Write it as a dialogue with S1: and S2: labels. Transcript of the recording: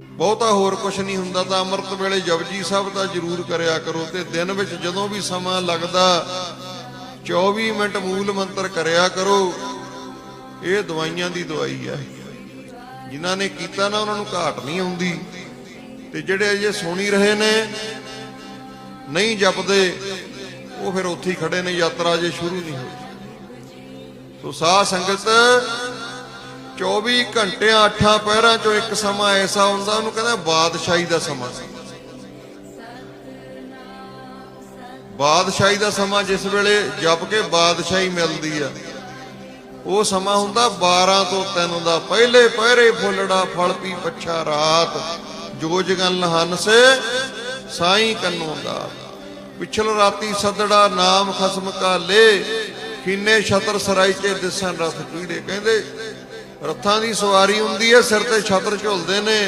S1: ਬਹੁਤਾ ਹੋਰ ਕੁਝ ਨਹੀਂ ਹੁੰਦਾ ਤਾਂ ਅੰਮ੍ਰਿਤ ਵੇਲੇ ਜਪਜੀ ਸਾਹਿਬ ਦਾ ਜ਼ਰੂਰ ਕਰਿਆ ਕਰੋ ਤੇ ਦਿਨ ਵਿੱਚ ਜਦੋਂ ਵੀ ਸਮਾਂ ਲੱਗਦਾ 24 ਮਿੰਟ ਮੂਲ ਮੰਤਰ ਕਰਿਆ ਕਰੋ। ਇਹ ਦਵਾਈਆਂ ਦੀ ਦਵਾਈ ਹੈ ਜਿਨ੍ਹਾਂ ਨੇ ਕੀਤਾ ਨਾ ਉਹਨਾਂ ਨੂੰ ਘਾਟ ਨਹੀਂ ਆਉਂਦੀ। ਤੇ ਜਿਹੜੇ ਅਜੇ ਸੁਣੀ ਰਹੇ ਨੇ, ਨਹੀਂ ਜਪਦੇ, ਉਹ ਫਿਰ ਉੱਥੇ ਹੀ ਖੜੇ ਨੇ, ਯਾਤਰਾ ਅਜੇ ਸ਼ੁਰੂ ਨਹੀਂ ਹੋਈ। ਸੋ ਸਾਧ ਸੰਗਤ 24 ਘੰਟਿਆਂ ਅੱਠਾਂ ਪਹਿਰਾਂ ਚੋਂ ਇੱਕ ਸਮਾਂ ਐਸਾ ਹੁੰਦਾ, ਉਹਨੂੰ ਕਹਿੰਦਾ ਬਾਦਸ਼ਾਹੀ ਦਾ ਸਮਾਂ। ਬਾਦਸ਼ਾਹੀ ਦਾ ਸਮਾਂ ਜਿਸ ਵੇਲੇ ਜਪ ਕੇ ਬਾਦਸ਼ਾਹੀ ਮਿਲਦੀ ਆ। ਉਹ ਸਮਾਂ ਹੁੰਦਾ 12 ਤੋਂ 3 ਦਾ। ਪਹਿਲੇ ਪਹਿਰੇ ਫੁੱਲੜਾ, ਫਲ ਪੀ ਪੱਛਾ ਰਾਤ। ਜੋ ਜਗਨ ਹੰਸੇ, ਸਾਈ ਕੰਨੋਂ ਦਾ। ਪਿਛਲ ਰਾਤੀ ਸਦੜਾ, ਨਾਮ ਖਸਮ ਕਾ ਲੇ ਖਿੰਨੇ ਛਤਰ ਸਰਾਈ ਤੇ ਦਿਸਣ ਰਸ ਕੀੜੇ। ਕਹਿੰਦੇ ਰੱਥਾਂ ਦੀ ਸਵਾਰੀ ਹੁੰਦੀ ਹੈ ਸਿਰ ਤੇ ਛਤਰ ਝੁਲਦੇ ਨੇ।